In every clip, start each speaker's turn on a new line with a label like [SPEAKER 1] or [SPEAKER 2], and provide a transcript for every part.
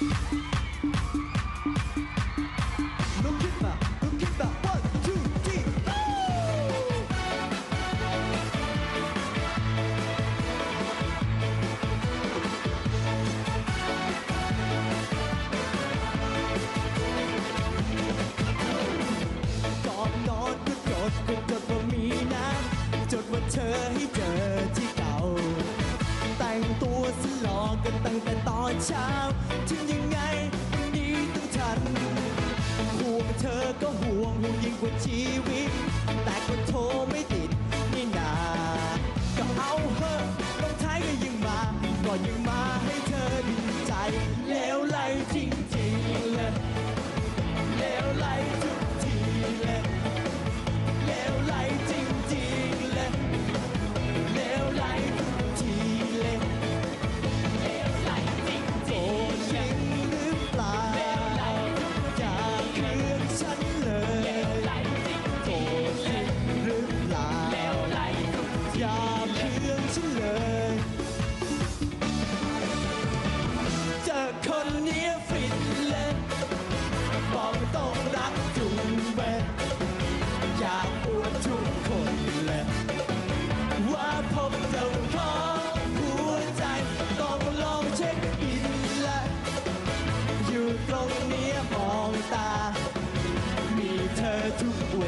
[SPEAKER 1] thank you อนเช้า ถึงยังไงวันนี้ต้องทันห่วงเธอก็ห่วงห่วงยิ่งกว่าชีวิต เว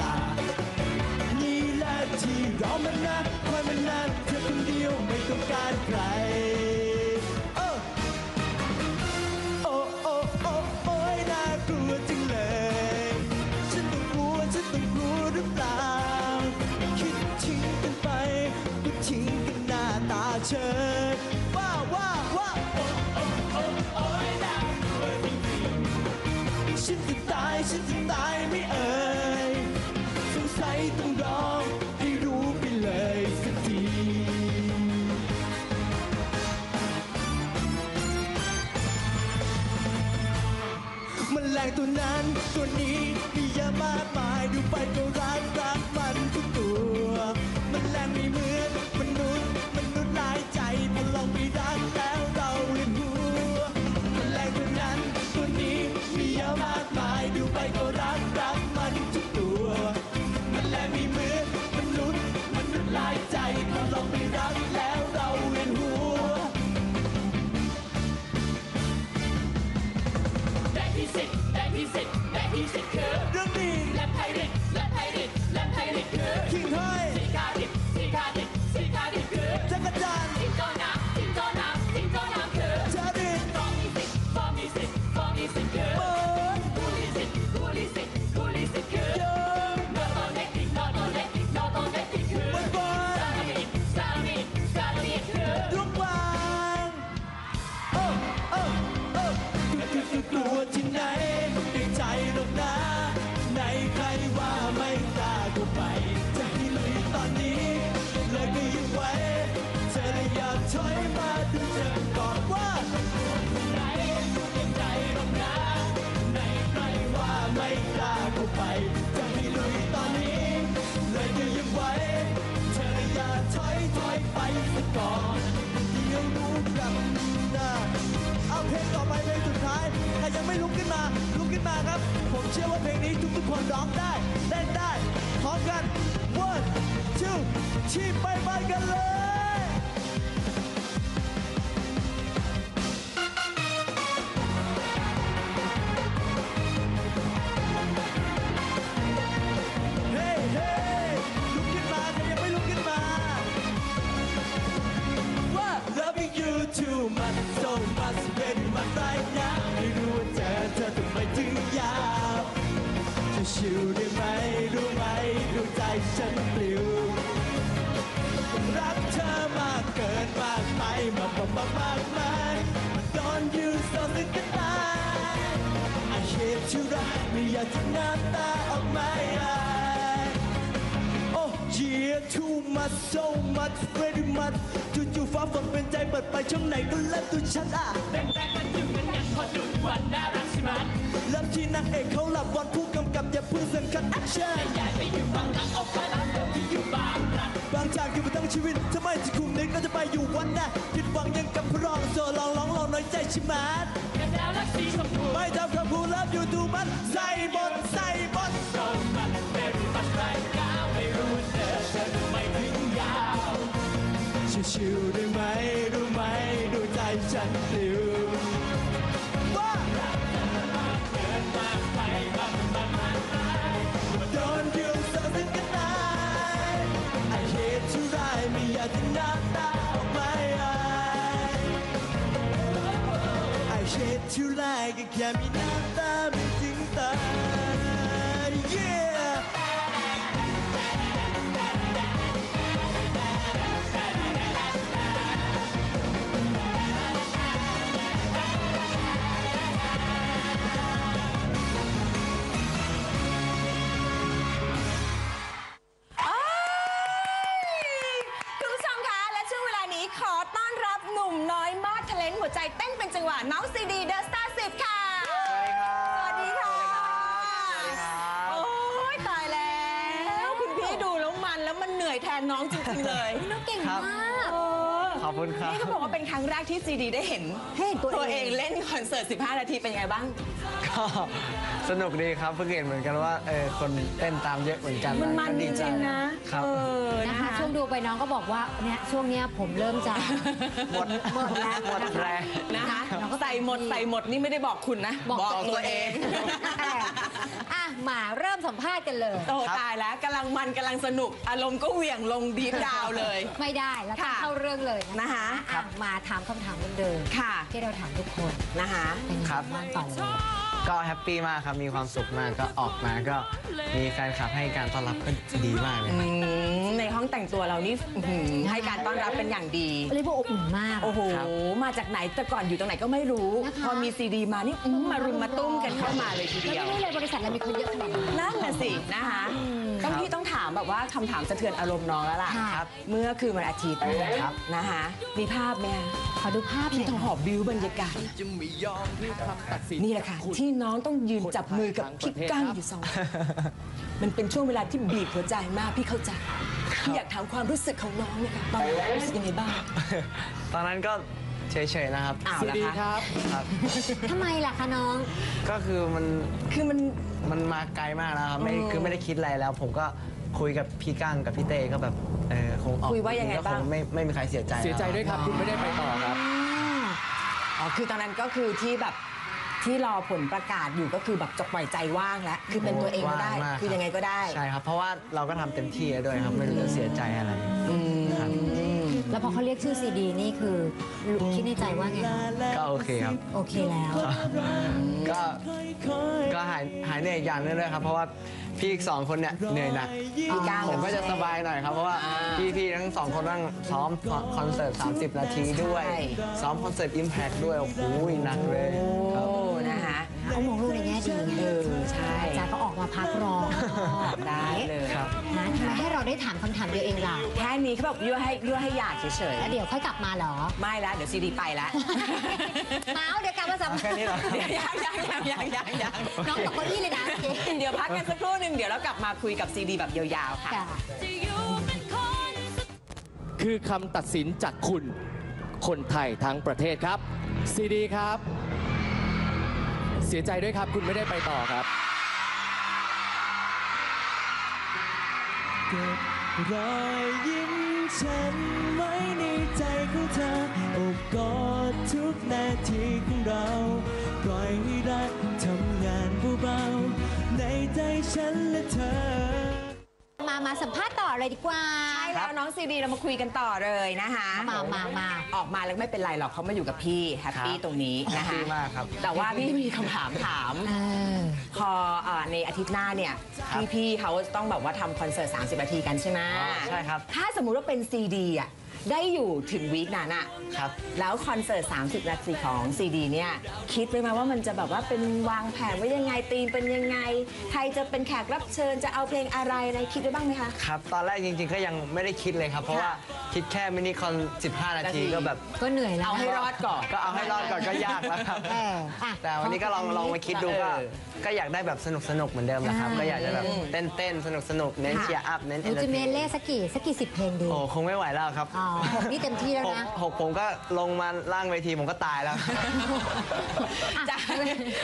[SPEAKER 1] ลา นี่แหละที่รอมันนานคอยมันนานเธอคนเดียวไม่ต้องการใครโอ้โอ้โอ้โอ้น่ากลัวจังเลย ฉันต้องกลัฉันต้องกลัหรือเปล่า คิดทิ้งกันไปก็ทิ้งกันหน้าตาเฉย กว่านี้มีเยอะมากมายดูไปก็รัก King High ไม่ลุกขึ้นมาลุกขึ้นมาครับ ผมเชื่อว่าเพลงนี้ทุกๆคนร้องได้เต้นได้พร้อมกัน one two ชีพไปไปกันเลย ทั้งน้ำตาออกมาไหล Oh yeah too much so much very much จู่ๆฟ้าฝนเป็นใจเปิดไปช่องไหนก็เลิตัวฉันอะ
[SPEAKER 2] แรงแรงมันจึงเป็นอย่งพอดุดวันน่ารักใช่ไหม
[SPEAKER 1] เริ่มที่นางเอกเขาหลับวันผู้กำกับอย่าพิ่งสั่งคัดแอคชั่น
[SPEAKER 2] แต่ยไปอยู่บางรักออกไปรักเดิมที่อยู่บางรัก
[SPEAKER 1] บางจากอยู่มาทั้งชีวิตทำไมจะคุมนิดก็จะไปอยู่วันน่ะคิดหวังยังกับพรองโซ่ลองร้องลองน้อยใจใช่ไหม ไม่จำคำพูดลับอยู่ดูมันใส่บทใส่บท
[SPEAKER 2] So much very much right now ไม่รู้ว่าเธอไม่ถึงยาว
[SPEAKER 1] ชิวๆได้ไหม
[SPEAKER 3] Yamina. ริงๆเลยน้องเก่งมาก
[SPEAKER 4] ขอบคุณครับ
[SPEAKER 3] นี่เขาบอกว่าเป็นครั้งแรกที่ซีดีได้เห็น
[SPEAKER 5] ให้เห็นตัวเอง
[SPEAKER 3] ตัวเองเล่นคอนเสิร์ต 15 นาทีเป็นยังไงบ้าง
[SPEAKER 4] ก็สนุกดีครับเพิ่งเห็นเหมือนกันว่าเออคนเต้นตามเยอะเหมือนกัน
[SPEAKER 3] มันมัน
[SPEAKER 4] ก็
[SPEAKER 3] จ
[SPEAKER 4] ดีใจ
[SPEAKER 3] ริงๆนะครับ เออ
[SPEAKER 5] นะ
[SPEAKER 3] นะคะคะ
[SPEAKER 5] ช่วงดูไปน้องก็บอกว่าเนี่ยช่วงเนี้ยผมเริ่มจะ
[SPEAKER 4] หมด
[SPEAKER 5] หมดแล้ว
[SPEAKER 4] หมด
[SPEAKER 5] นะคะ
[SPEAKER 4] แรง
[SPEAKER 3] นะคะ
[SPEAKER 5] เราก็
[SPEAKER 3] ใส่หมดใส่หมดนี่ไม่ได้บอกคุณนะ
[SPEAKER 5] บอก
[SPEAKER 3] ตัวเอง
[SPEAKER 5] อะ มาเริ่มสัมภาษณ์กันเลย
[SPEAKER 3] โอ้ตายแล้วกำลังมันกำลังสนุก อารมณ์ก็เหวี่ยงลงดีฟดาวเลย
[SPEAKER 5] ไม่ได้แล้วต้อง
[SPEAKER 3] ค่ะ
[SPEAKER 5] เข้าเรื่องเลย
[SPEAKER 3] นะคะ
[SPEAKER 5] อะมาถามคำถามเดิม
[SPEAKER 3] ค่ะ
[SPEAKER 5] ๆที่เราถามทุกคน
[SPEAKER 3] นะคะ
[SPEAKER 5] เป็นยังไง
[SPEAKER 4] ครับ
[SPEAKER 5] บ้างก่อนเลย
[SPEAKER 4] ก็แฮปปี้มากครับ มีความสุขมากก็ออกมาก็มีแฟนคลับให้การต้อนรับก็ดีมากเลย
[SPEAKER 3] อืมในห้อง แต่งตัวเรานี่อื้อหือให้การต้อนรับเป็นอย่างดี
[SPEAKER 5] เรียกว่าอบอุ่นมาก
[SPEAKER 3] โอ้โห มาจากไหนแต่ก่อนอยู่ตรงไหนก็ไม่รู้
[SPEAKER 5] นะคะ
[SPEAKER 3] พอมีซีดีมานี่อื้อมารุมมาตุ้มกันเข้ามาเลยที
[SPEAKER 5] แล้ว
[SPEAKER 3] เดียว
[SPEAKER 5] ไม่รู้เลยบริษัทเรามีคนเยอะขนาดนี้
[SPEAKER 3] นั่นน่ะสินะคะ ต้องพี่ต้องถาม แบบว่าคำถามสะเทือนอารมณ์น้องแล้วล่ะ
[SPEAKER 5] ค่ะ
[SPEAKER 3] ครับ เมื่อคืนวันอาทิตย์ครับนะคะ มีภาพไหมคะ
[SPEAKER 5] ขอดูภาพหน่
[SPEAKER 3] พี่
[SPEAKER 5] อย
[SPEAKER 3] ต้องหอบบิวบรรยากาศ
[SPEAKER 1] จะไม่ยอมให้คำตัดสิน
[SPEAKER 3] นี่แหละค่ะที่น้องต้องยืนจับมือกับพี่ก้างอยู่สองคนมันเป็นช่วงเวลาที่บีบหัวใจมากพี่เข้าใจพี่อยากถามความรู้สึกของน้องเนี่ยค่ะตอนนั้นรู้สึกยังไงบ้าง
[SPEAKER 4] ตอนนั้นก็เฉยๆนะครับ
[SPEAKER 3] อ้าว
[SPEAKER 1] สวัสดีครับ
[SPEAKER 4] ครับ
[SPEAKER 5] ทำไมล่ะคะน้อง
[SPEAKER 4] ก็คือมัน
[SPEAKER 3] คือมัน
[SPEAKER 4] มันมาไกลมากแล้วครับไม่
[SPEAKER 3] อืม
[SPEAKER 4] คือไม่ได้คิดอะไรแล้ว ผมก็ คุยกับพี่กั้งกับพี่เต้ก็แบบเออคงออก
[SPEAKER 3] คุยว่ายังไง
[SPEAKER 4] ก็ค
[SPEAKER 3] บ้าง
[SPEAKER 4] ไม่ไม่มีใครเสียใจ
[SPEAKER 1] เสียใจด้วยครับคุณไม่ได้ไปต่อครับ
[SPEAKER 3] อ๋อ คือตอนนั้นก็คือที่แบบที่รอผลประกาศอยู่ก็คือแบบจะปล่อยใจว่างแล้ว คือเป็นตัวเองก็ได้
[SPEAKER 4] ว่างมาก
[SPEAKER 3] คือยังไงก็ได้
[SPEAKER 4] ใช่ครับ เพราะว่าเราก็ทำเต็มที่แล้วด้วยครับไม่รู้จะเสียใจอะไรครับ
[SPEAKER 5] แล้วพอเขาเรียกชื่อซีดีนี่คือคิดในใจว่าไง
[SPEAKER 4] ก็โอเคครับ
[SPEAKER 5] โอเคแล้ว
[SPEAKER 4] ก็ก็หายหายเหนื่อยอย่างนึงด้วยครับ เพราะว่าพี่อีกสองคนเนี่ยเหนื่อยหนัก
[SPEAKER 3] พี่ก้าง
[SPEAKER 4] ผมก็จะสบายหน่อยครับ เพราะว่าพี่พี่ทั้งสองคนนั่งซ้อมคอนเสิร์ต 30 นาทีด้วยซ้อมคอนเสิร์ต Impact ด้วย โอ้โหหนักเลยครับ
[SPEAKER 3] โอ้นะคะ
[SPEAKER 5] เขามองลูกในแง่ดีไง
[SPEAKER 3] เออใช่
[SPEAKER 5] อาจารย์ก็ออกมาพักรอ
[SPEAKER 3] ได้เลย
[SPEAKER 4] ครับ
[SPEAKER 5] นะทำไมให้เราได้ถามคำถามเดียวเองล่ะ
[SPEAKER 3] แค่นี้เขาแบบยั่วให้ยั่วให้อยากเฉย
[SPEAKER 5] แล้วเดี๋ยวค่อยกลับมาเหรอ
[SPEAKER 3] ๆ ไม่แล้วเดี๋ยวซีดีไปแล้ว
[SPEAKER 5] เมาส์เดี๋ยวกลับมาสัมภา
[SPEAKER 4] แค่
[SPEAKER 5] ษณ์
[SPEAKER 4] นี้เหรอ
[SPEAKER 3] ยังยังยังยังยังยัง
[SPEAKER 5] น้องตกเก้าอี้เลยนะเจ๊
[SPEAKER 3] เดี๋ยวพักกันสักครู่หนึ่งเดี๋ยวเรากลับมาคุยกับซีดีแบบยาวๆค่ะ
[SPEAKER 5] ค่ะ
[SPEAKER 1] คือคำตัดสินจากคุณ คนไทยทั้งประเทศครับ ซีดีครับเสียใจด้วยครับ คุณไม่ได้ไปต่อครับเก็บรอยยิ้มฉันไว้ในใจของเธออบกอดทุกนาทีของเราปล่อยให้รักทำงานเบาๆในใจฉันและเธอ
[SPEAKER 5] มามาสัมภาษณ์ต่อเลยดีกว่า
[SPEAKER 3] ใช่แล้วน้องซีดีเรามาคุยกันต่อเลยนะคะ
[SPEAKER 5] มามามา
[SPEAKER 3] ออกมาแล้วไม่เป็นไรหรอกเขามาอยู่กับพี่แฮปปี้
[SPEAKER 4] ครับ
[SPEAKER 3] ตรงนี้นะ
[SPEAKER 4] แฮปปี้
[SPEAKER 3] คะ
[SPEAKER 4] มากครับ
[SPEAKER 3] แต่ว่าพี่มีคำถามถาม
[SPEAKER 5] เออ
[SPEAKER 3] พอเอ่อในอาทิตย์หน้าเนี่ย
[SPEAKER 4] ครับ
[SPEAKER 3] พี่ๆเขาต้องแบบว่าทำคอนเสิร์ต 30 นาทีกันใช่ไหม
[SPEAKER 4] อ๋อใช่ครับ
[SPEAKER 3] ถ้าสมมุติว่าเป็นซีดีอะ ได้อยู่ถึงวีคนั้นอะ
[SPEAKER 4] ครับ
[SPEAKER 3] แล้วคอนเสิร์ต 30 นาทีของซีดีเนี่ย คิดไว้ไหมว่ามันจะแบบว่าเป็นวางแผนไว้ยังไงตีมเป็นยังไง ใครจะเป็นแขกรับเชิญจะเอาเพลงอะไรอะไรคิดไว้บ้างไหมคะ
[SPEAKER 4] ครับ ตอนแรกจริงๆ ก็ยังไม่ได้คิดเลยครับ เพราะว่าคิดแค่มินิคอน 15 นาที
[SPEAKER 3] นาที
[SPEAKER 4] ก็แบบ
[SPEAKER 5] ก็เหนื่อยแล้ว
[SPEAKER 3] เอาให้รอดก่อน
[SPEAKER 4] ก็เอาให้รอดก่อนก็ยากแล้วครับ
[SPEAKER 5] เอออะ
[SPEAKER 4] แต่วันนี้ก็ลองลองมาคิดดูก็
[SPEAKER 3] เออ
[SPEAKER 4] ก็อยากได้แบบสนุกสนุกๆเหมือนเดิมนะครับ
[SPEAKER 5] อ่า
[SPEAKER 4] ก็อยากจะแบบเต้นเต้นสนุกสนุกๆเน้น
[SPEAKER 3] ค่ะ
[SPEAKER 4] เชียร์อัพเน้น
[SPEAKER 5] ห
[SPEAKER 4] เอ
[SPEAKER 5] นู
[SPEAKER 4] นเตอ
[SPEAKER 5] จะ
[SPEAKER 4] ร์
[SPEAKER 5] เม
[SPEAKER 4] เท
[SPEAKER 5] นเล่สักกี่สักกี่สิบเพลงดี
[SPEAKER 4] โอ้คงไม่ไหวแล้วครับ
[SPEAKER 5] อ๋อหกนี่เต็มที่แล้ว
[SPEAKER 4] หก
[SPEAKER 5] นะ
[SPEAKER 4] หกผมก็ลงมาล่างเวทีผมก็ตายแล้ว
[SPEAKER 3] จะ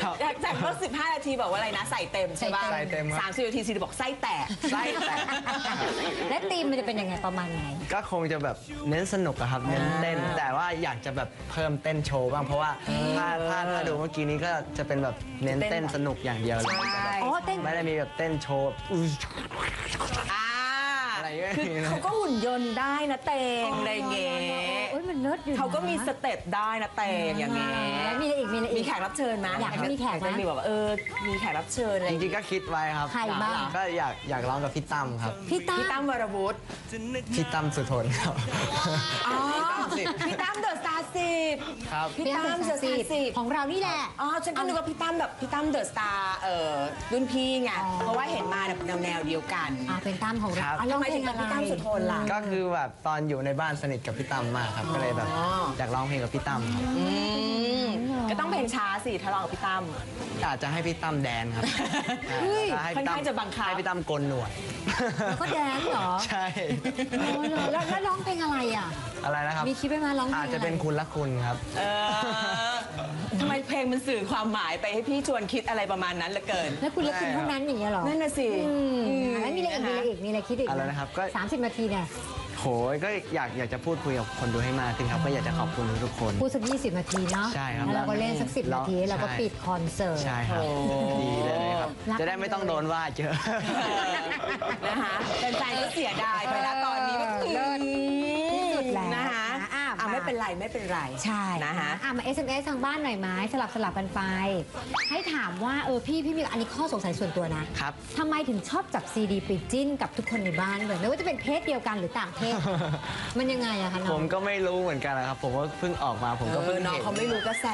[SPEAKER 4] ครับ
[SPEAKER 3] จากจากเมื่อ15 นาทีบอกว่าอะไรนะ ใส่เต็มใช่ป่ะ
[SPEAKER 4] ใส่เต็มครับ
[SPEAKER 3] สามสิบนาทีซีดีบอกไส้แตก
[SPEAKER 4] ไส้แตก
[SPEAKER 5] และธีมมันจะเป็นยังไงประมาณไหน
[SPEAKER 4] ก็คงจะแบบเน้นสนุกอะครับเน้นเต้น แต่ว่าอยากจะแบบเพิ่มเต้นโชว์บ้างเพราะว่าถ้าถ้าถ้าดูเมื่อกี้นี้ก็จะเป็นแบบเน้นเต้นสนุกอย่างเดียวเลย
[SPEAKER 3] ใช่
[SPEAKER 5] อ๋อเต้น
[SPEAKER 4] ไม่ได้มีแบบเต้นโชว์แบบอุ๊ย
[SPEAKER 3] อ่า คือเขาก็หุ่นยนต์ได้นะเตงอะไรอย่างเงี้ย
[SPEAKER 5] โอ้ยมันเลิศอยู่นะ
[SPEAKER 3] เขาก็มีสเต็ปได้นะเตงอย่างเงี้ย
[SPEAKER 5] แล้วมีอะไรอีกมีอะไร
[SPEAKER 3] มี
[SPEAKER 5] อีก
[SPEAKER 3] แขกรับเชิญไหม
[SPEAKER 5] อยากให้มีแขกไหม
[SPEAKER 3] จะมีแบบว่าเออมีแขกรับเชิญอะไร
[SPEAKER 4] จริงๆก็คิดไว้ครับ
[SPEAKER 5] ใครบ้าง
[SPEAKER 4] ก็อยากอยากร้องกับพี่ตั้มครับ
[SPEAKER 5] พี่ตั้
[SPEAKER 3] พี่
[SPEAKER 5] ม
[SPEAKER 3] ตั้มวรวุฒิ
[SPEAKER 4] พี่ตั้มสุทนครับ
[SPEAKER 3] อ๋อพี่ตั้มเดอะสตาร์สิบ
[SPEAKER 4] ครับ
[SPEAKER 3] พี่ตั้มเดอะสตาร์สิบ
[SPEAKER 5] ของเรานี่แหละ
[SPEAKER 3] อ๋อฉันก็นึกว่าพี่ตั้มแบบพี่ตั้มเดอะสตาร์เอ่อรุ่นพี่ไง
[SPEAKER 5] อ๋อ
[SPEAKER 3] เพราะว่าเห็นมาแบบแนวๆเดียวกัน
[SPEAKER 5] อ่าเป็นตั้มของ
[SPEAKER 4] ครั
[SPEAKER 5] เรา
[SPEAKER 4] บ
[SPEAKER 5] อะร้
[SPEAKER 3] ทำ
[SPEAKER 5] อง
[SPEAKER 3] ไม
[SPEAKER 5] เพล
[SPEAKER 3] ถึ
[SPEAKER 5] ง
[SPEAKER 3] งเป็
[SPEAKER 5] อะ
[SPEAKER 3] น
[SPEAKER 5] ไร
[SPEAKER 3] พี่ตั้มสุดทนล่ะ
[SPEAKER 4] ก็คือแบบตอนอยู่ในบ้านสนิทกับพี่ตั้มมากครับ ก็เลยแบบ
[SPEAKER 3] อ๋อ
[SPEAKER 4] อยากร้องเพลงกับพี่ตั้มครับ
[SPEAKER 3] อืมก็ต้องเพลงช้าสิถ้าร้องกับพี่ตั้ม
[SPEAKER 4] อาจจะให้พี่ตั้มแดนครับ
[SPEAKER 3] เฮ้ย
[SPEAKER 4] ใช่ให้พี่ตั้ม
[SPEAKER 3] ค่อนข้างจะบังคับ
[SPEAKER 4] ให้พี่ตั้มโกนหนวด
[SPEAKER 5] แล้วก็แดนซ์เหรอ
[SPEAKER 4] ใช่
[SPEAKER 5] โอ้เหรอแล้วแล้วร้องเพลงอะไรอะ
[SPEAKER 4] อะไรนะครับ
[SPEAKER 5] มีคิดไว้ไหมร้องเพลง
[SPEAKER 4] อา
[SPEAKER 5] อะไร
[SPEAKER 4] จจะเป็นคุณละคุณครับ
[SPEAKER 3] เออทำไมเพลงมันสื่อความหมายไปให้พี่ชวนคิดอะไรประมาณนั้นเหลือเกิน
[SPEAKER 5] แล้วคุณละคุณเท่านั้นอย่างเงี้ยเหรอ
[SPEAKER 3] นั่นน่ะสิ
[SPEAKER 5] อืมแล้วมีอะไรอีกมีอะไรอีกมีอะไรคิดอีก
[SPEAKER 4] อะไรนะครับก็
[SPEAKER 5] สามสิบนาทีเนี่ย
[SPEAKER 4] โหยก็อยากอยากจะพูดคุยกับคนดูให้มากขึ้นครับ ก็อยากจะขอบคุณทุกคน
[SPEAKER 5] พูดสักยี่สิบนาทีเนาะ
[SPEAKER 4] ใช่ครับ
[SPEAKER 5] แล้วเราก็เล่นสักสิบ
[SPEAKER 4] แล้ว
[SPEAKER 5] นาทีแล้วก็
[SPEAKER 4] ใช่
[SPEAKER 5] ปิดคอนเสิร์ต
[SPEAKER 4] ใช่ครับดีเลยครับ
[SPEAKER 5] รักกัน
[SPEAKER 4] จะได้ไม่ต้องโดนว่าเยอะ
[SPEAKER 3] นะคะแฟนๆก็เสียดายไปแล้วตอนนี้ก็
[SPEAKER 5] เลิศ
[SPEAKER 3] เป็นไรไม่เป็นไร
[SPEAKER 5] ใช่
[SPEAKER 3] นะคะ
[SPEAKER 5] อะมา SMS ทางบ้านหน่อยไหมสลับสลับกันไป ให้ถามว่าเออพี่พี่มีอันนี้ข้อสงสัยส่วนตัวนะครับทำไมถึงชอบจับซีดีไปจิ้นกับทุกคนในบ้านเลยไม่ว่าจะเป็นเพศเดียวกันหรือต่างเพศ มันยังไงอะคะน้
[SPEAKER 4] ผ
[SPEAKER 5] อง
[SPEAKER 4] มก็ไม่รู้เหมือนกันนะครับ ผมก็เพิ่งออกมาผม
[SPEAKER 3] เอ
[SPEAKER 4] ก็
[SPEAKER 3] อ
[SPEAKER 4] เพิ่ง
[SPEAKER 3] น้อง
[SPEAKER 4] เห็น
[SPEAKER 3] เขาไม่รู้กระแส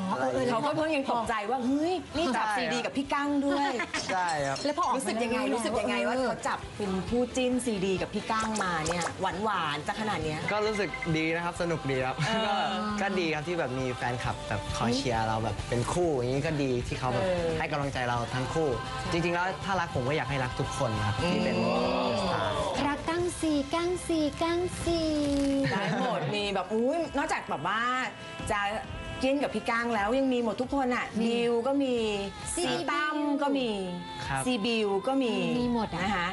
[SPEAKER 5] อ๋อเออเออ
[SPEAKER 3] เขาก็เพิ่งยังตกใจว่าเฮ้ยนี่จับ
[SPEAKER 4] ใช่
[SPEAKER 3] ซีดีกับพี่กั้งด้วย
[SPEAKER 4] ใช่ครับ
[SPEAKER 5] แล้วพอออก
[SPEAKER 3] รู้สึกยังไง
[SPEAKER 5] มาแล้ว
[SPEAKER 3] รู้สึกยังไงว่า
[SPEAKER 5] เออ
[SPEAKER 3] เขาจับเป็นผู้จิ้นซีดีกับพี่กั้งมาเนี่ยหวานหวานๆจะขนาดเนี้ย
[SPEAKER 4] ก็รู้สึกดีนะครับสนุกดีครับก็ก็ดีครับที่แบบมีแฟนคลับแบบคอยเชียร์เราแบบเป็นคู่อย่างนี้ก็ดีที่เขาแบบ
[SPEAKER 3] เออ
[SPEAKER 4] ให้กำลังใจเราทั้งคู่ จริง ๆ แล้วถ้ารักผมก็อยากให้รักทุกคนครับที่เป็นสตาร์
[SPEAKER 5] รักกั้งซีกั้งซีกั้งซี
[SPEAKER 3] ได้หมดมีแบบอุ้ยนอกจากแบบว่าจะจิ้นกับพี่กั้งแล้วยังมีหมดทุกคนอะบิวก็มีซีตั้มก็มี
[SPEAKER 4] ครับ
[SPEAKER 3] ซีบิวก็มี
[SPEAKER 5] มีหมดอะ
[SPEAKER 3] นะคะ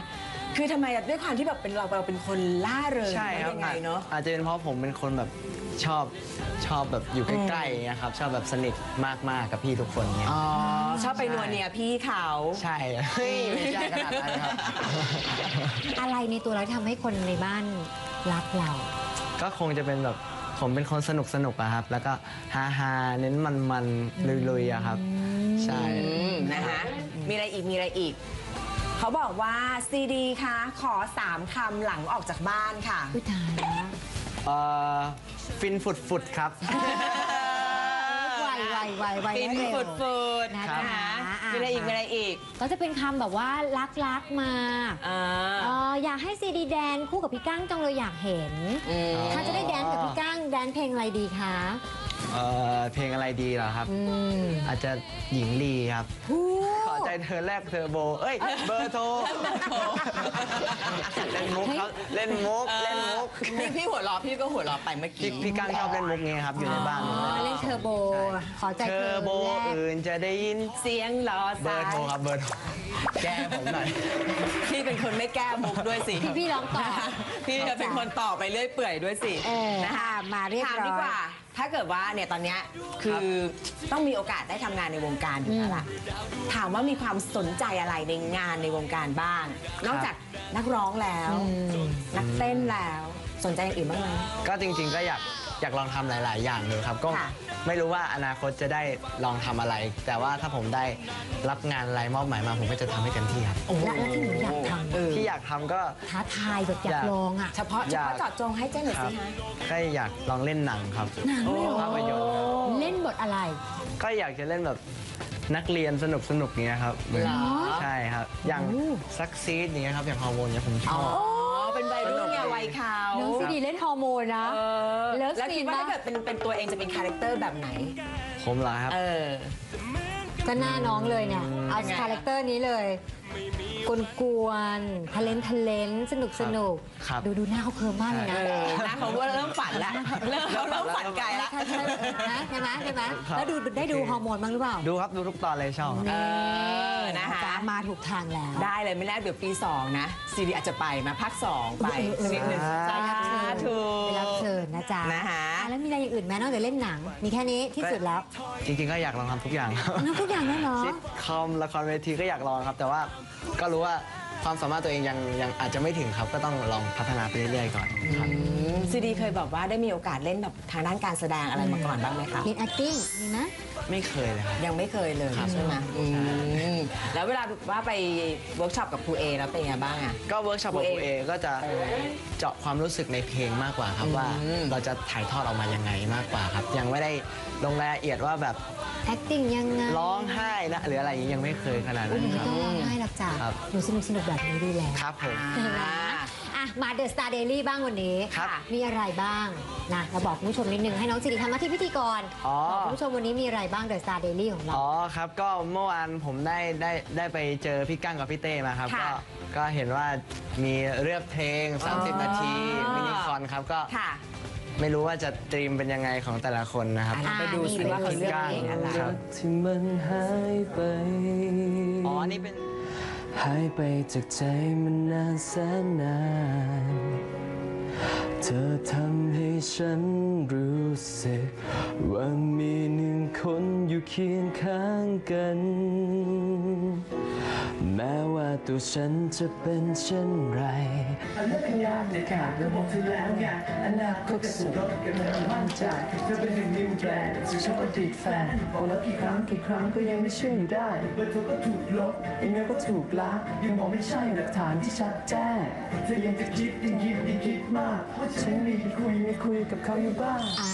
[SPEAKER 3] คือทำไมอะด้วยความที่แบบเป็นเราเราเป็นคนล่าเริง
[SPEAKER 4] ใช่ครับ
[SPEAKER 3] ยังไงเนาะ
[SPEAKER 4] อาจจะเป็นเพราะผมเป็นคนแบบชอบชอบแบบอยู่ใกล้ๆอย่างเงี้ยครับชอบแบบสนิทมากๆกับพี่ทุกคนเงี้ย
[SPEAKER 3] อ๋อ ชอบไปนัวเนียพี่เขา
[SPEAKER 4] ใช่เฮ้ยไม่ใช่ขนาดนั้นครับ
[SPEAKER 5] อะไรในตัวเราที่ทำให้คนในบ้านรักเรา
[SPEAKER 4] ก็คงจะเป็นแบบผมเป็นคนสนุกสนุกๆอะครับ แล้วก็ฮาฮาๆเน้นมันมันๆลุยๆอะครับ ใช่
[SPEAKER 3] อืมนะคะมีอะไรอีกมีอะไรอีก เขาบอกว่าซีดีคะขอสามคำหลังออกจากบ้านค่ะ
[SPEAKER 5] อุ้ยตายแล้ว
[SPEAKER 4] เอ่อฟินฟุดฟุดๆครับ
[SPEAKER 5] ไวไวไวไว
[SPEAKER 3] ฟิน
[SPEAKER 5] เร็ว
[SPEAKER 3] ฟุดฟุด
[SPEAKER 5] นะ
[SPEAKER 3] นะคะคะ มีอะไรอีกมีอะไรอีก
[SPEAKER 5] ก็จะเป็นคำแบบว่ารักรักมา
[SPEAKER 3] อ่า
[SPEAKER 5] เอออยากให้ซีดีแดนคู่กับพี่ก้างจังเลยอยากเห็น
[SPEAKER 3] ม
[SPEAKER 5] ถ้าจะได้แดนกับพี่ก้างแดนเพลงอะไรดีคะ
[SPEAKER 4] เอ่อเพลงอะไรดีเหรอครับ
[SPEAKER 5] อืม
[SPEAKER 4] อาจจะหญิงลีครับ ขอใจเธอแรกเทอร์โบ เอ้ย เบอร์โทร เล่นมุกครับเล่นมุก เล่นมุก
[SPEAKER 3] พี่พี่หัวเราะพี่ก็หัวเราะไปเมื่อ
[SPEAKER 4] พี่
[SPEAKER 3] กี้
[SPEAKER 4] พี่กั้งชอบเล่นมุกไงครับ อยู่ในบ้าน
[SPEAKER 5] อ๋อเล่นเทอร์โบ ขอใจ
[SPEAKER 4] เท
[SPEAKER 5] เธ
[SPEAKER 4] อ
[SPEAKER 5] อ
[SPEAKER 4] ร์โบ
[SPEAKER 5] แรก
[SPEAKER 4] อื่นจะได้ยิน
[SPEAKER 3] เสียงรอ
[SPEAKER 4] เบอ
[SPEAKER 3] สา
[SPEAKER 4] ร์โทร
[SPEAKER 3] ย
[SPEAKER 4] ครับ เบอร์โทร แก้ผมหน่อย
[SPEAKER 3] พี่เป็นคนไม่แก้มุกด้วยสิ
[SPEAKER 5] พี่พี่ร้องต่อ
[SPEAKER 3] พี่จะเป็นคนต่อไปเรื่อยเปื่อยด้วยสิ
[SPEAKER 5] เออ
[SPEAKER 3] นะคะ
[SPEAKER 5] มาเรียบ
[SPEAKER 3] ถาม
[SPEAKER 5] ร้
[SPEAKER 3] ดี
[SPEAKER 5] อก
[SPEAKER 3] ว่า
[SPEAKER 5] ย
[SPEAKER 3] ถ้าเกิดว่าเนี่ยตอนเนี้ยคือต้องมีโอกาสได้ทำงานในวงการอยู่แล้วล่ะถามว่ามีความสนใจอะไรในงานในวงการบ้าง นอกจากนักร้องแล้ว นักเต้นแล้ว สนใจอย่างอื่นบ้างไหม
[SPEAKER 4] ก็จริงๆก็อยาก อยากลองทำหลาย ๆ อย่างดูครับ ก็
[SPEAKER 3] ค่ะ
[SPEAKER 4] ไม่รู้ว่าอนาคตจะได้ลองทำอะไร แต่ว่าถ้าผมได้รับงานอะไรมอบหมายมาผมก็จะทำให้เต็มที่ครับ
[SPEAKER 5] และและที่หนูอยากทำ
[SPEAKER 4] ที่อยากทำก็
[SPEAKER 5] ท้าทายแบบอยากลองอะ
[SPEAKER 3] เฉพาะ
[SPEAKER 4] อ
[SPEAKER 3] เฉ
[SPEAKER 4] ยาก
[SPEAKER 3] พาะเจาะจงให้เจ้หน่อย
[SPEAKER 4] ครั
[SPEAKER 3] สิ
[SPEAKER 4] บ
[SPEAKER 3] ฮะ
[SPEAKER 4] ก็อยากลองเล่นหนังครับ
[SPEAKER 5] หนังด้วยเหรอ
[SPEAKER 4] ภาพยนตร์ครับ
[SPEAKER 5] เล่นบทอะไร
[SPEAKER 4] ก็อยากจะเล่นแบบนักเรียนสนุกสนุกๆเงี้ยครับ
[SPEAKER 3] เหรอ
[SPEAKER 4] ใช่ครับ อย่างซักซีดอย่างเงี้ยครับอย่างฮอร์โมนเนี้ยผมชอบ
[SPEAKER 3] อ๋อ เขา
[SPEAKER 5] น้องซีดีเล่นฮอร์โมนนะ
[SPEAKER 3] เออ
[SPEAKER 5] เลิฟ
[SPEAKER 3] แล้วคิดว่า
[SPEAKER 5] ซีนปะ
[SPEAKER 3] ถ้าเกิดเป็นเป็นตัวเองจะเป็นคาแรคเตอร์แบบไหน
[SPEAKER 4] ผมเหรอครับ
[SPEAKER 3] เออ
[SPEAKER 5] ก็หน้าน้องเลยเนี่ย เอา
[SPEAKER 3] ยังไงอะ
[SPEAKER 5] คาแรคเตอร์นี้เลย กวนกวนๆทะเลนทะเลนสนุกสนุก
[SPEAKER 4] ครับ
[SPEAKER 5] ดูดูหน้าเขาเคิร์มมากเลยนะ
[SPEAKER 3] เออนะเขาว่าเริ่มฝันแล้วเริ่มเขาเริ่มฝันไกลแล้ว
[SPEAKER 5] ใช่ใช่นะใช่ไหมใช่ไหมแล้วดูได้ดูฮอร์โมนบ้างหรือเปล่า
[SPEAKER 4] ดูครับ ดูทุกตอนเลยชอบครับ
[SPEAKER 3] เออ นะคะ
[SPEAKER 5] จ๊มาถูกทางแล้ว
[SPEAKER 3] ได้เลยไม่แน่เดี๋ยวปี 2 นะ ซีรีส์อาจจะไปมาภาค2ไป
[SPEAKER 5] เออเออ
[SPEAKER 3] สักนิดหนึ่ง
[SPEAKER 4] อ่า
[SPEAKER 5] ไปรับเชิญ
[SPEAKER 3] ถู
[SPEAKER 5] ไปรับ
[SPEAKER 3] ก
[SPEAKER 5] เชิญนะจ๊ะ
[SPEAKER 3] นะคะ
[SPEAKER 5] อ่แล้วมีอะไรอย่างอื่นไหมนอกจากเล่นหนัง มีแค่นี้ที่สุดแล้ว
[SPEAKER 4] จริงๆ ก็อยากลองทำทุกอย่างครับ
[SPEAKER 5] น้ำทุกอย่างเลยเหรอ
[SPEAKER 4] ซิทคอมละครเวทีก็อยากลองครับ แต่ว่าก็รู้ว่าความสามารถตัวเองยังยังอาจจะไม่ถึงครับ ก็ต้องลองพัฒนาไปเรื่อยๆก่อนครับ
[SPEAKER 3] ซีดีเคยบอกว่าได้มีโอกาสเล่นแบบทางด้านการแสดงอะไรมาก่อนบ้างไหมคะ
[SPEAKER 5] เรียน acting มีไหม
[SPEAKER 4] ไม่เคยเลยครับ
[SPEAKER 3] ยังไม่เคยเลยใช่ไหมอืมแล้วเวลาว่าไปเวิร์กช็อปกับครูเอแล้วเป็นไงบ้างอะ
[SPEAKER 4] ก็เวิร์กช็อปกับ
[SPEAKER 3] ครู
[SPEAKER 4] ครู
[SPEAKER 3] เอ
[SPEAKER 4] เอก็จะเจาะความรู้สึกในเพลงมากกว่าครับว่า
[SPEAKER 3] อืม
[SPEAKER 4] เราจะถ่ายทอดออกมายังไงมากกว่าครับ ยังไม่ได้ลงรายละเอียดว่าแบบ
[SPEAKER 5] acting ยังไง
[SPEAKER 4] ร้องไห้นะหรืออะไรอย่างนี้ยังไม่เคยขนาด
[SPEAKER 5] อุ้
[SPEAKER 4] นั้
[SPEAKER 5] ย
[SPEAKER 4] น
[SPEAKER 5] ไม่
[SPEAKER 4] ครับ
[SPEAKER 5] ต้องร้องไห้หรอกจ้ะ
[SPEAKER 4] ครับ
[SPEAKER 5] หนูสนุกสนุกแบบนี้ดีแล้ว
[SPEAKER 4] ครับผม
[SPEAKER 5] เห็นไหมอะ มาเดอะสตาร์เดลี่บ้างวันนี้
[SPEAKER 4] ครับ
[SPEAKER 5] มีอะไรบ้างนะเราบอกคุณผู้ชมนิดนึงให้น้องสิริทำหน้าที่พิธีกร
[SPEAKER 4] อ๋อ
[SPEAKER 5] บอกคุณผู้ชมวันนี้มีอะไรบ้างเดอะสตาร์เดลี่ของเรา
[SPEAKER 4] อ๋อครับก็เมื่อวานผมได้ได้ได้ไปเจอพี่กั้งกับพี่เต้มาครับ
[SPEAKER 3] ค่ะ
[SPEAKER 4] ก็ก็เห็นว่ามีเลือกเพลง 30 นาที
[SPEAKER 3] อ๋อ
[SPEAKER 4] มินิคอนครับก็
[SPEAKER 3] ค่ะ
[SPEAKER 4] ไม่รู้ว่าจะตรีมเป็นยังไงของแต่ละคนนะครับ
[SPEAKER 3] อะไปดูสิว่าเขาเลือกเพลงอะไร
[SPEAKER 4] ครับ
[SPEAKER 1] ที่มันหายไป
[SPEAKER 4] อ๋อนี่เป็น
[SPEAKER 1] หายไปจากใจมันนานแสนนาน เธอทำให้ฉันรู้สึก ว่ามีหนึ่งคนอยู่เคียงข้างกัน แม้ว่าตัวฉันจะเป็นเช่นไร
[SPEAKER 6] อันนั้นพยายามในการระบบที่แล้วไงอนาคตก็สุดรถกำลังมั่นใจเธอเป็นหนึ่งนิวแบรนด์ซึ่งชอบอดีตแฟนบอกแล้วกี่ครั้งกี่ครั้งก็ยังไม่เชื่ออยู่ได้เบอร์โทรก็ถูกลบอีเมลก็ถูกลักยังบอกไม่ใช่หลักฐานที่ชัดแจ้งเธอยังจะคิดยิ่งคิดยิ่งคิดมากว่าฉันมีคุยไม่คุยกับเขาอยู่บ้าง
[SPEAKER 5] อ่า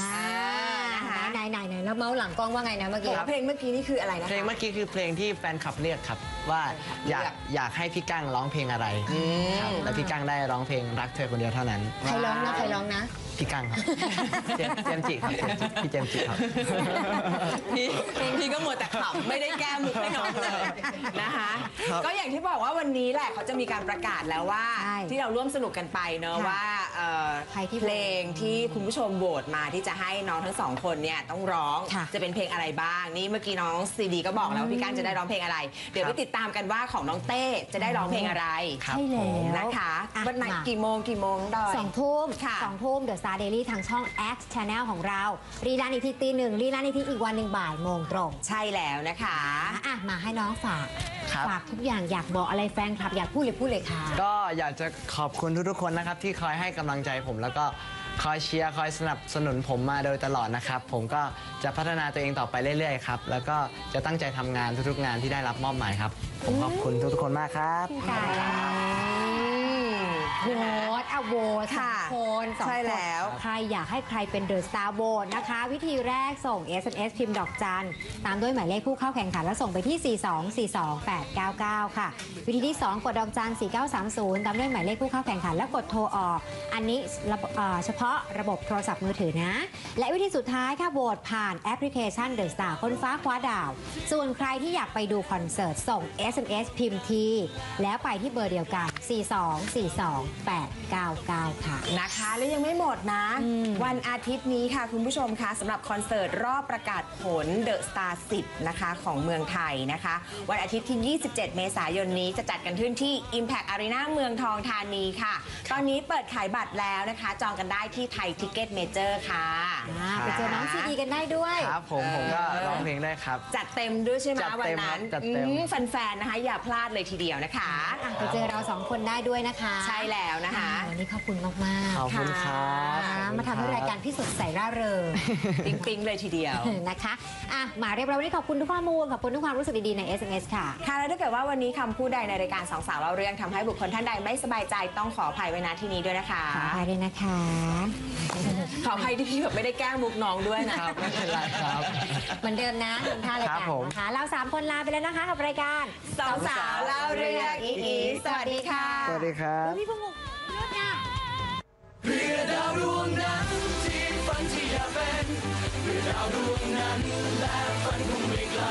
[SPEAKER 3] นะคะ
[SPEAKER 5] ไหนไหนไหนแล้วเมาส์หลังกล้องว่าไงนะเมื่อกี้
[SPEAKER 3] แล้วเพลงเมื่อกี้นี่คืออะไรนะคะ
[SPEAKER 4] เพลงเมื่อกี้คือเพลงที่แฟนคลับเรียกครับ ว่าอยาก
[SPEAKER 3] เรียก
[SPEAKER 4] อยากให้พี่กั้งร้องเพลงอะไรครับแล้วพี่กั้งได้ร้องเพลงรักเธอคนเดียวเท่านั้น
[SPEAKER 5] ใครร้องนะใครร้องนะ
[SPEAKER 4] พี่กั้งครับ เจมเจมส์จิครับเจมส์จิพี่เจมส์จิครับ
[SPEAKER 3] พี่พี่ก็หมดแต่ขำไม่ได้แก้มุกให้น้องเลยนะคะ
[SPEAKER 4] ครับ
[SPEAKER 3] ก็อย่างที่บอกว่าวันนี้แหละเขาจะมีการประกาศแล้วว่า
[SPEAKER 5] ใช่
[SPEAKER 3] ที่เราร่วมสนุกกันไปเนอะ
[SPEAKER 5] ค่ะ
[SPEAKER 3] ว่าเอ่อ
[SPEAKER 5] ใครที่
[SPEAKER 3] เพลงที่คุณผู้ชมโหวตมาที่จะให้น้องทั้งสองคนเนี่ยต้องร้อง
[SPEAKER 5] ค่ะ
[SPEAKER 3] จะเป็นเพลงอะไรบ้างนี่เมื่อกี้น้องซีดีก็บอกแล้วว่าพี่ก้านจะได้ร้องเพลงอะไร เดี๋ยว
[SPEAKER 4] ค
[SPEAKER 3] ไป
[SPEAKER 4] รับ
[SPEAKER 3] ติดตามกันว่าของน้องเต้จะได้ร้องเพลงอะไร
[SPEAKER 4] ครับ
[SPEAKER 5] ใช่แล้ว
[SPEAKER 3] นะคะ
[SPEAKER 5] อะ
[SPEAKER 3] วันไหน
[SPEAKER 5] มา
[SPEAKER 3] กี่โมงกี่โมงน้องดอย
[SPEAKER 5] สองทุ่ม
[SPEAKER 3] ค่ะ
[SPEAKER 5] สองทุ่มเดอะสตาร์เดลี่ทางช่อง X Channel ของเรา รีลันอีกทีตีหนึ่งรีลันอีกทีอีกวันหนึ่งบ่ายโมงตรง
[SPEAKER 3] ใช่แล้วนะคะ
[SPEAKER 5] อะมาให้น้องฝาก
[SPEAKER 4] ครับ
[SPEAKER 5] ฝากทุกอย่างอยากบอกอะไรแฟนคลับ อยากพูดเลยพูดเลยค่ะ
[SPEAKER 4] ก็อยากจะขอบคุณทุกๆคนนะครับที่คอยให้กำลังใจผมแล้วก็ คอยเชียร์คอยสนับสนุนผมมาโดยตลอดนะครับ ผมก็จะพัฒนาตัวเองต่อไปเรื่อยๆครับ แล้วก็จะตั้งใจทำงานทุกๆงานที่ได้รับมอบหมายครับ ผมขอบคุณทุกๆคนมากครับ
[SPEAKER 5] ใจ โหวตอะโหวตสอ
[SPEAKER 3] ค่ะ
[SPEAKER 5] งคนสองคน
[SPEAKER 3] ใช่แล้ว
[SPEAKER 5] ใครอยากให้ใครเป็นเดอะสตาร์โหวตนะคะ วิธีแรกส่ง SMS พิมพ์ดอกจัน ตามด้วยหมายเลขผู้เข้าแข่งขัน แล้วส่งไปที่ 4242899 ค่ะ วิธีที่ 2 กดดอกจัน 4930 ตามด้วยหมายเลขผู้เข้าแข่งขัน แล้วกดโทรออก อันนี้ระบบเอ่อเฉพาะระบบโทรศัพท์มือถือนะ และวิธีสุดท้ายค่ะโหวตผ่านแอปพลิเคชัน The Star ค้นฟ้าคว้าดาว ส่วนใครที่อยากไปดูคอนเสิร์ตส่ง SMS พิมพ์ทีแล้วไปที่เบอร์เดียวกัน 4242899ค่ะ
[SPEAKER 3] นะคะ และยังไม่หมดนะวันอาทิตย์นี้ค่ะ คุณผู้ชมคะสำหรับคอนเสิร์ตรอบประกาศผล The Star 10 นะคะ ของเมืองไทยนะคะ วันอาทิตย์ที่ 27 เมษายนนี้จะจัดกันขึ้นที่ Impact Arena เมืองทองธานีค่ะ ตอนนี้เปิดขายบัตรแล้วนะคะ จองกันได้ที่ไทยทิกเก็ตเมเจอร์ค่ะ
[SPEAKER 5] อ่าไปเจอน้องซีดีกันได้ด้วย
[SPEAKER 4] ครับผมผมก็ร้องเพลงได้ครับ
[SPEAKER 3] จัดเต็มด้วยใช่ไหม
[SPEAKER 4] จัด
[SPEAKER 3] วัน
[SPEAKER 4] เต็ม
[SPEAKER 3] นั้น
[SPEAKER 4] ครับจัดเต็ม
[SPEAKER 3] อืมแฟนๆนะคะ อย่าพลาดเลยทีเดียวนะคะ
[SPEAKER 5] อะไปเจอเราสองคนได้ด้วยนะคะ
[SPEAKER 3] ใช่แล้วนะคะ
[SPEAKER 5] อ่าวันนี้ขอบคุณมาก
[SPEAKER 4] ขอบคุณครับ
[SPEAKER 5] ๆ
[SPEAKER 4] ขอบคุณ
[SPEAKER 5] มาทำให้รายการพี่สดใสร่าเริง
[SPEAKER 3] ปิ๊งๆเลยทีเดียว
[SPEAKER 5] นะคะอะมาเรียบร้อยวันนี้ขอบคุณทุกข้อมูลขอบคุณทุกความรู้สึกดีๆใน SMS ค่ะ
[SPEAKER 3] ค่ะแล้วถ้าเกิดว่าวันนี้คำพูดใดในรายการสองสาวเล่าเรื่องทำให้บุคคลท่านใดไม่สบายใจต้องขออภัยไว้ณที่นี้ด้วยนะคะ
[SPEAKER 5] ขออภัยด้วยนะคะ
[SPEAKER 3] ข ออภัยที่พี่แบบไม่ได้แกล้งมุกน้องด้วยนะ
[SPEAKER 4] ครับไม่เป็นไรครับ
[SPEAKER 5] เหมือนเดิมนะทำท่าราย
[SPEAKER 4] ครั
[SPEAKER 5] การ
[SPEAKER 4] บผม
[SPEAKER 5] นะคะเราสามคนลาไปแล้วนะคะกับรายการ
[SPEAKER 3] สองสาวเล่าเรื่องอีอีสวัสดีค่ะ
[SPEAKER 4] สวัสดีครับ
[SPEAKER 5] พี่พงศ์เลิศอะ
[SPEAKER 1] เพื่อดาวดวงนั้นที่ฝันที่อยากเป็นเพื่อดาวดวงนั้นและฝันคงไม่ไกล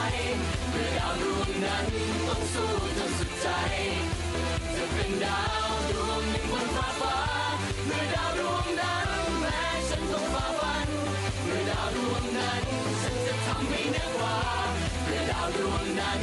[SPEAKER 6] เมื่อดาวดวงนั้นต้องสู้จนสุดใจ จะเป็นดาวดวงหนึ่งบนฟ้าฟ้า พื่อดาวดวงนั้นฉันจะทำให้เหนือกว่าเพื่อดาวดวงนั้น